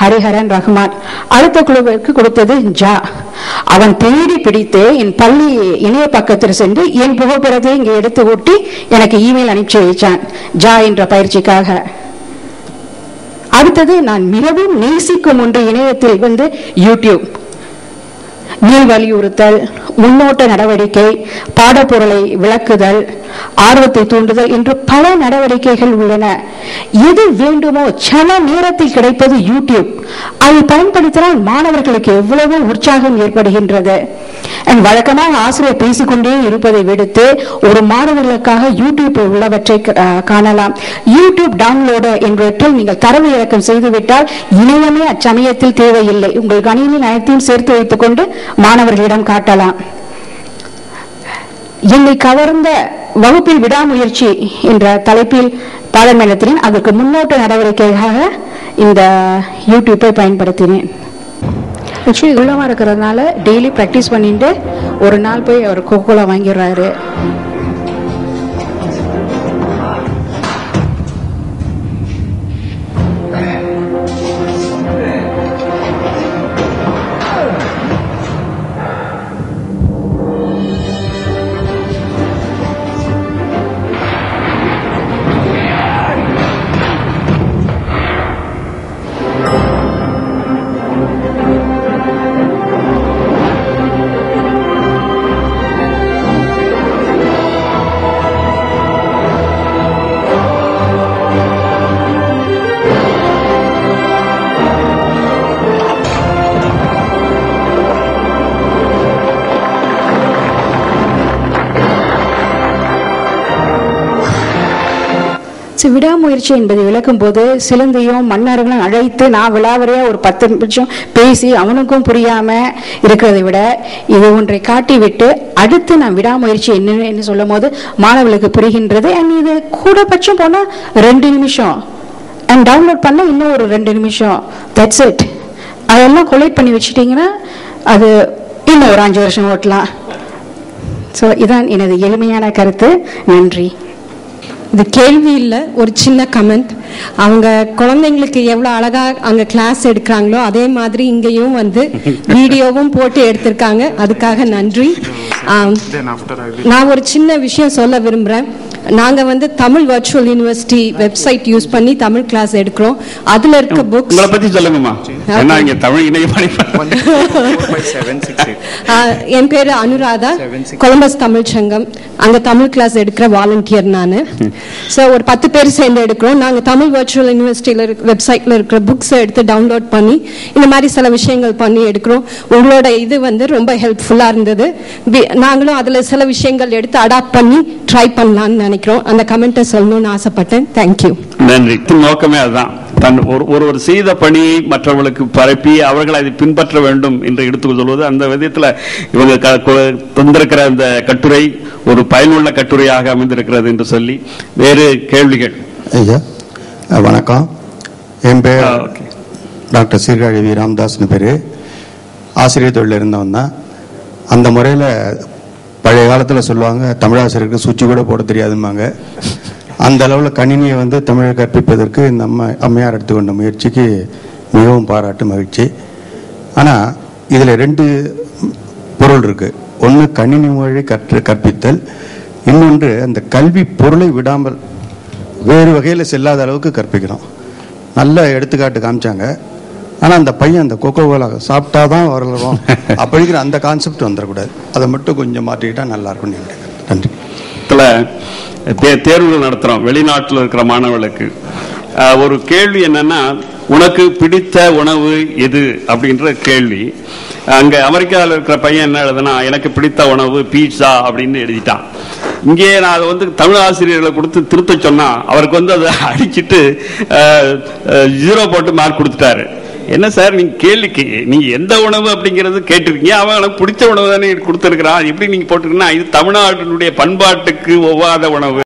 ஹரிஹரன் ரஹ்மான். அடுத்த குழுவிற்கு கொடுத்தது ஜா. அவன் தேடி பிடித்து என் பள்ளி இணைய பக்கத்தில் சென்று என் புகைப்படத்தை இங்கே எடுத்து ஓட்டி எனக்கு இமெயில் அனுப்பிச்சு வைச்சான் ஜா என்ற பயிற்சிக்காக. அடுத்தது நான் மிகவும் நேசிக்கும் ஒன்று இணையத்தில் வந்து யூடியூப். நீள் வலியுறுத்தல் முன்னோட்ட நடவடிக்கை பாடப்பொருளை விளக்குதல் ஆர்வத்தை தூண்டுதல் என்று பல நடவடிக்கைகள் உள்ளன. எது வேண்டுமோ சன நேரத்தில் கிடைப்பது யூடியூப். அதை பயன்படுத்தினால் மாணவர்களுக்கு எவ்வளவு உற்சாகம் ஏற்படுகின்றது. வழக்கமாக ஆசிரியர் பேசிக்கொண்டே இருப்பதை விடுத்து ஒரு மாணவர்களுக்காக யூடியூப் உள்ளவற்றை அஹ், காணலாம். யூடியூப் டவுன்லோடு என்பவற்றில் நீங்கள் தரவு இறக்கம் செய்துவிட்டால் இணையமே அச்சமயத்தில் தேவையில்லை. உங்கள் கணினி அனைத்தையும் சேர்த்து வைத்துக் கொண்டு மாணவர்களிடம் காட்டலாம். என்னை கவர்ந்த வகுப்பில் விடாமுயற்சி என்ற தலைப்பில் பாடல் நடத்தினேன் அதற்கு முன்னோட்ட நடவடிக்கைக்காக இந்த யூடியூப்பை பயன்படுத்தினேன். ஆக்சுவலி உள்ளமா இருக்கிறதுனால டெய்லி ப்ராக்டிஸ் பண்ணிட்டு ஒரு நாள் போய் அவர் கோகோலா வாங்கிடுறாரு. ஸோ விடாமுயற்சி என்பதை விளக்கும் போது சிலந்தையும் மன்னர்களும் அழைத்து நான் விழாவறையாக ஒரு பத்து நிமிஷம் பேசி அவனுக்கும் புரியாமல் இருக்கிறதை விட இது ஒன்றை காட்டிவிட்டு அடுத்து நான் விடாமுயற்சி என்னன்னு சொல்லும் போது மாணவர்களுக்கு புரிகின்றது. அண்ட் இது கூடபட்சம் போனால் ரெண்டு நிமிஷம். அண்ட் டவுன்லோட் பண்ண இன்னும் ஒரு ரெண்டு நிமிஷம். தட்ஸ் இட் அதெல்லாம் கொலைட் பண்ணி வச்சுட்டிங்கன்னா அது இன்னும் ஒரு அஞ்சு வருஷம் ஓட்டலாம். ஸோ இதான் எனது எளிமையான கருத்து. நன்றி. இது கேள்வி இல்ல ஒரு சின்ன கமெண்ட் அவங்க குழந்தைங்களுக்கு எவ்வளவு அழகா அங்க கிளாஸ் எடுக்கிறாங்களோ அதே மாதிரி இங்கேயும் வந்து வீடியோவும் போட்டு எடுத்திருக்காங்க. அதுக்காக நன்றி. நான் ஒரு சின்ன விஷயம் சொல்ல விரும்புறேன். நாங்க வந்து Tamil virtual university website use பண்ணி தமிழ் கிளாஸ் எடுக்கிறோம். அதுல இருக்க புக்ஸ் உங்களை பத்தி சொல்லுங்கம்மா. என்ன இங்க தமிழ் இணைய என் பேரு அனுராதா. கொலம்பஸ் தமிழ் சங்கம். அங்க தமிழ் கிளாஸ் எடுக்கிற வாலண்டியர் நான். ஸோ ஒரு பத்து பேர் சேர்ந்து எடுக்கிறோம். நாங்க தமிழ் வர்ச்சுவல் யூனிவர்சிட்டியில வெப்சைட்ல இருக்கிற புக்ஸ் எடுத்து டவுன்லோட் பண்ணி இந்த மாதிரி சில விஷயங்கள் பண்ணி எடுக்கிறோம். உங்களோட இது வந்து ரொம்ப ஹெல்ப்ஃபுல்லா இருந்தது. நாங்களும் அதுல சில விஷயங்கள் எடுத்து அடாப்ட் பண்ணி ட்ரை பண்ணலாம்னு நினைக்கிறோம். அந்த கமெண்ட்டை சொல்லணும்னு ஆசைப்பட்டேன். தேங்க்யூ நன்றி. நோக்கமே அதுதான். தன் ஒரு ஒருவர் செய்த பணியை மற்றவர்களுக்கு பரப்பி அவர்கள் அதை பின்பற்ற வேண்டும் என்று எடுத்துக் சொல்வது அந்த விதத்துல இவங்க தந்திருக்கிற அந்த கட்டுரை ஒரு பயனுள்ள கட்டுரையாக அமைந்திருக்கிறது என்று சொல்லி வேறு கேள்விகள்? ஐயா வணக்கம். என் பேர். Doctor Sirkazhi we. ராமதாஸ்னு பேர். ஆசிரியர் தொழில் இருந்தவன் தான். அந்த முறையில் பழைய காலத்தில் சொல்லுவாங்க தமிழாசிரியருக்கு சுவிட்ச் கூட போட தெரியாதும்பாங்க. அந்த அளவில் கணினியை வந்து தமிழை கற்பிப்பதற்கு இந்த அம்மா அம்மையார் எடுத்துக்கொண்ட முயற்சிக்கு மிகவும் பாராட்டு மகிழ்ச்சி. ஆனால் இதில் ரெண்டு பொருள் இருக்குது ஒன்று கணினி மொழி கற்று கற்பித்தல். இன்னொன்று அந்த கல்வி பொருளை விடாமல் வேறு வகையில் செல்லாத அளவுக்கு கற்பிக்கிறோம். நல்ல எடுத்துக்காட்டு காமிச்சாங்க. ஆனால் அந்த பையன் அந்த கொக்கோ கோலா சாப்பிட்டா தான் வரலாம் அப்படிங்கிற அந்த கான்செப்ட் வந்துடக்கூடாது அதை மட்டும் கொஞ்சம் மாற்றிக்கிட்டா நல்லா இருக்கும்னு நினைக்கிறேன். நன்றி. தே- தேர்வுகள் நடத்துறோம். வெளிநாட்டில் இருக்கிற மாணவர்களுக்கு. ஒரு கேள்வி என்னன்னா உனக்கு பிடித்த உணவு எது? அப்படின்ற கேள்வி. அங்க அமெரிக்காவில் இருக்கிற பையன் என்ன எழுதுனா எனக்கு பிடித்த உணவு பீட்சா அப்படின்னு எழுதிட்டான். இங்கே நான் அதை வந்து தமிழ் ஆசிரியர்களை கொடுத்து திருத்த சொன்னா அவருக்கு வந்து அதை அடிச்சிட்டு ஜீரோ போட்டு மார்க் கொடுத்துட்டாரு. என்ன சார் நீங்க கேள்விக்கு நீங்க எந்த உணவு அப்படிங்கறது கேட்டிருக்கீங்க? அவன் எனக்கு பிடிச்ச உணவு தானே கொடுத்துருக்கிறான். எப்படி நீங்க போட்டிருக்கீங்கன்னா இது தமிழ்நாட்டினுடைய பண்பாட்டுக்கு ஒவ்வாத உணவு.